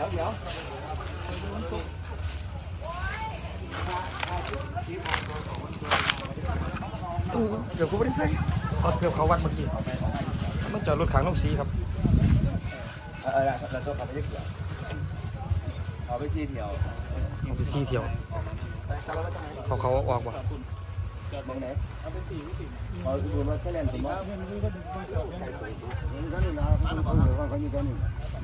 ดี๋ยวเดี๋ยวเดี๋ยวกูไม่ได้ใส่ตอเพื่อเขาวัดเมื่อกี้มันจอดรถขางลงสีครับเออเราเราต้องขับไปที่เขียวเอาไปซีเขียวเอาไปสีเที่ยวเขาเขาออกว่ะมองไหนเอาไปซีวิสิเอาดูมาเส้นแลนผมว่านี่ก็นี่นะมันก็อยู่ว่าเล่นสมมต่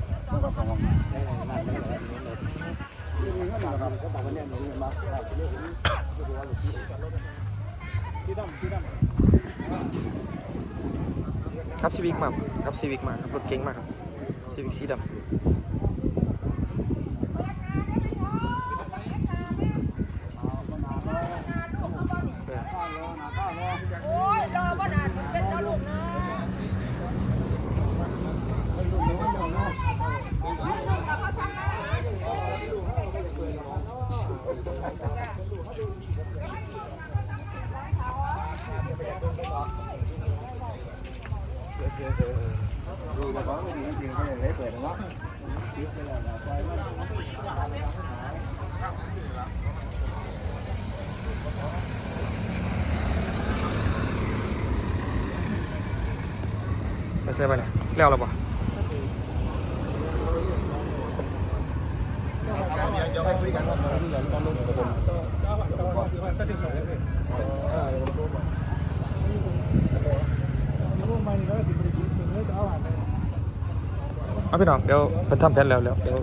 ครับซีวิกมาครับซีวิกมาครับรถเก๋งมากครับซีวิกสีดำ ดูมาของไม่ดีจริงๆเขาเลยไเดเนาะไม่ใช่ไปเนี่ยแล้วหรอปะเอาพี่น้องเดี๋ยวเพิ่นทำแผนแล้วแล้วเดี๋ยว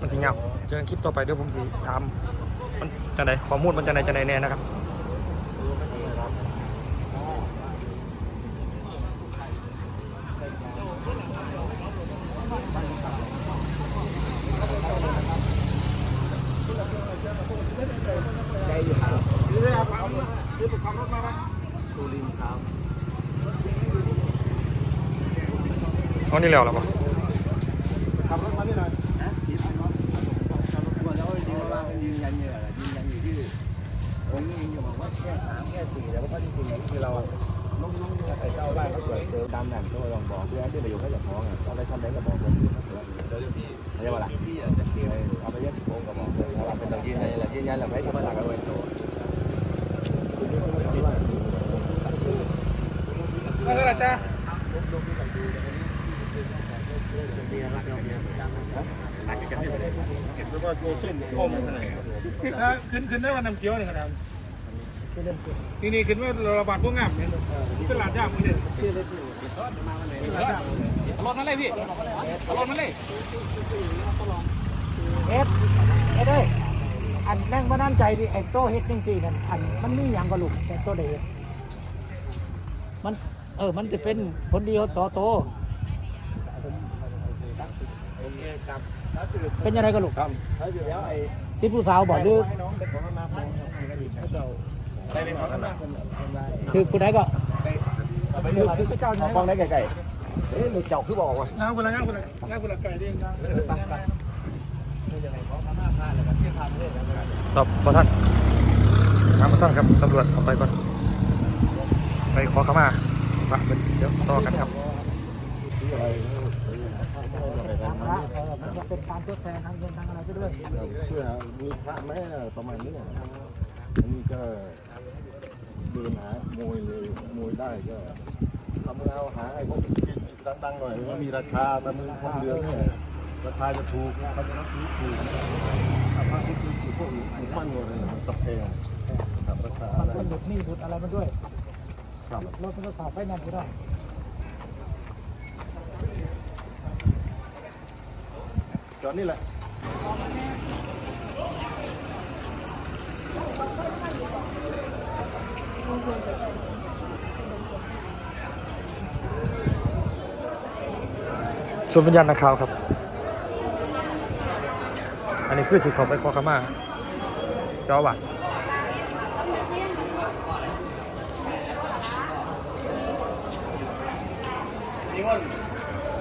มันสิเงาเจอกันคลิปต่อไปเดี๋ยวผมสิถามมันจังไดข้อมูลมันจังไดจังไดแน่นะครับใจอยู่ครับซื้อเลยครับซื้อปุ๊บขับรถมาไหมตูริมครับเอานี่แล้วหรอปะ ขับรถมานี่หน่อยนะสีพันเนาะขับรถมาแล้วยืนว่ายืนยันอยู่แหละยืนยันอยู่ที่ผมยืนอยู่บอกว่าแค่สามแค่สี่แต่ว่าข้อที่จริงคือเราลุกลุกไอ้เจ้าบ้านเขาเกิดเจอตามนั่นก็ลองบอกเพื่อนที่ประโยชน์เขาจะฟ้องอะเอาไปซ้ำได้ก็บอกเลยไม่ใช่ว่าล่ะเอาไปเย็บโป่งก็บอกเลยเอาเป็นเรายืนยันแหละยืนยันแหละไม่ใช่มาหลักเอาไว้ตัวอะไรจ้า ขึ้นขึ้นได้วันน้ำเกี้ยวนี่ครับนี่นี่ขึ้นว่าระบาดพวกงามเนี่ยตลาดยากมือเนี่ยรถมาเลยพี่รถมาเลยเอ็ดเอ็ดเอ้ยอันแรงบันดาลใจที่ไอ้โตเฮ็ดจังซี่นั่นอันมันมีหยังก็ลูกแต่โตได้เฮ็ดมันเออมันจะเป็นผลดีต่อโต เป็นยังไงก็ลูกครับแล้วเดี๋ยวไอ้ที่ผู้สาวบอกหรือให้น้องเป็นของมาของได้เป็นของมาคือผู้ใดก็ไปเลือกคือเจ้าไหนมองได้ไกลๆเอ๊ะหนูเจ้าคือบอกว่าย่างคนละย่างคนละย่างคนละไก่ดีนะตอบพอท่านถามพอท่านครับตำรวจเอาไปก่อน ไปขอเข้ามาพระเป็นเดี๋ยวต่อกันครับทาง พระเออมันจะเป็นการทดแทนทางเงินทางอะไรไปด้วยเพื่อมีพระแม่ประมาณนี้อันนี้ก็เดินหามวยเลยมวยได้ก็ทำเอาหาไอ้พวกที่ดังๆหน่อยว่ามีราคาแต่มือพวกเดือนเนี่ยราคาจะถูกเขาจะรับซื้อถูกถ้าพระที่คือพวกหมูมันหมดเลยมันตะแพงครับราคามันได้ก็หยุดหนี้หยุดอะไรมันด้วยครับรถมันก็สอบไฟแนนซ์ก็ได้ จอดนี่แหละส่วนวิญญาณนักข่าวครับ อันนี้คือสิเขาไปขอขมาเจ้าอาวัด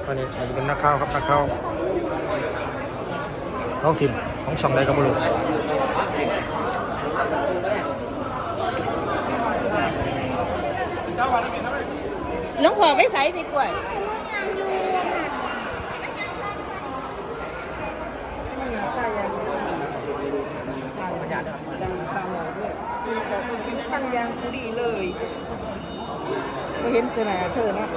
อันนี้อาจจะเป็นนักข่าวครับนักข่าว น้องทิมของช่องใดก็ไม่รู้น้องหัวไม่ใส่พี่กล้วยตั้งยางกูดีเลยก็เห็นแต่หนเธอเนาะ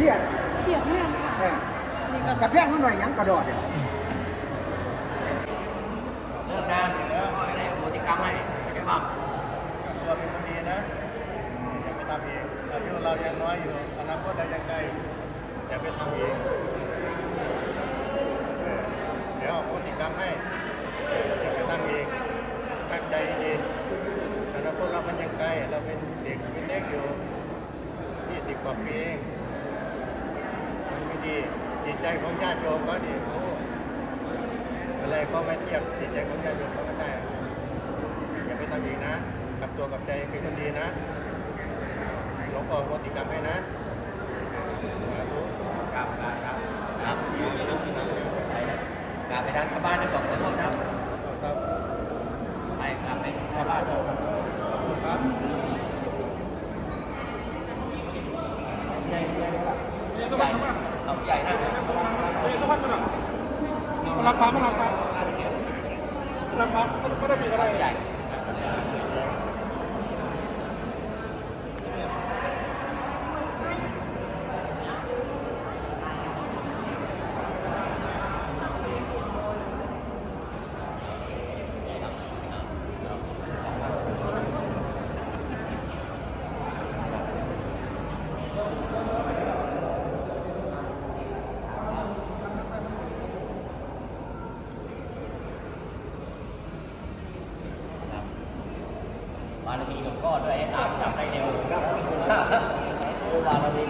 รียดเครียดมากค่ะเนี่ยกระแพงมันหน่อยหยังกระโดดเนี่ยเลิกงานแล้วไม่ได้โมติกรรมให้ใช่ไหมครับตัวเป็นคนดีนะอย่าไปทำเองอายุเรายังน้อยอยู่อนาคตเรายังไกลอย่าไปทำเองเดี๋ยวออกโมติกรรมให้อย่าไปทำเองตั้งใจดีอนาคตเรามันยังไกลเราเป็นเด็กเป็นเล็กอยู่20กว่าปีเองมันไม่ดีจิต ใจของญาติโยมก็ดีโอ้อะไรก็ไม่เทียบจิตใจของญาติโยมเขาไม่ได้อย่าไปทำอีกนะกลับตัวกลับใจเป็นคนดีนะหลวงพ่อโมติกรรมให้นะสาธุกราบกราบครับครับกราบไปด้านชาวบ้านด้วยบอกขอโทษครับครับไปกราบไปชาวบ้านด้วยครับ เดี๋ยวสักพักมา เอาใหญ่นะ เดี๋ยวสักพักมาหน่อย รารับฟ้ามารับฟ้ารับฟ้าไม่ได้มีอะไร บารมีหลวงพ่อด้วยให้ตามจับได้เร็วครับารมี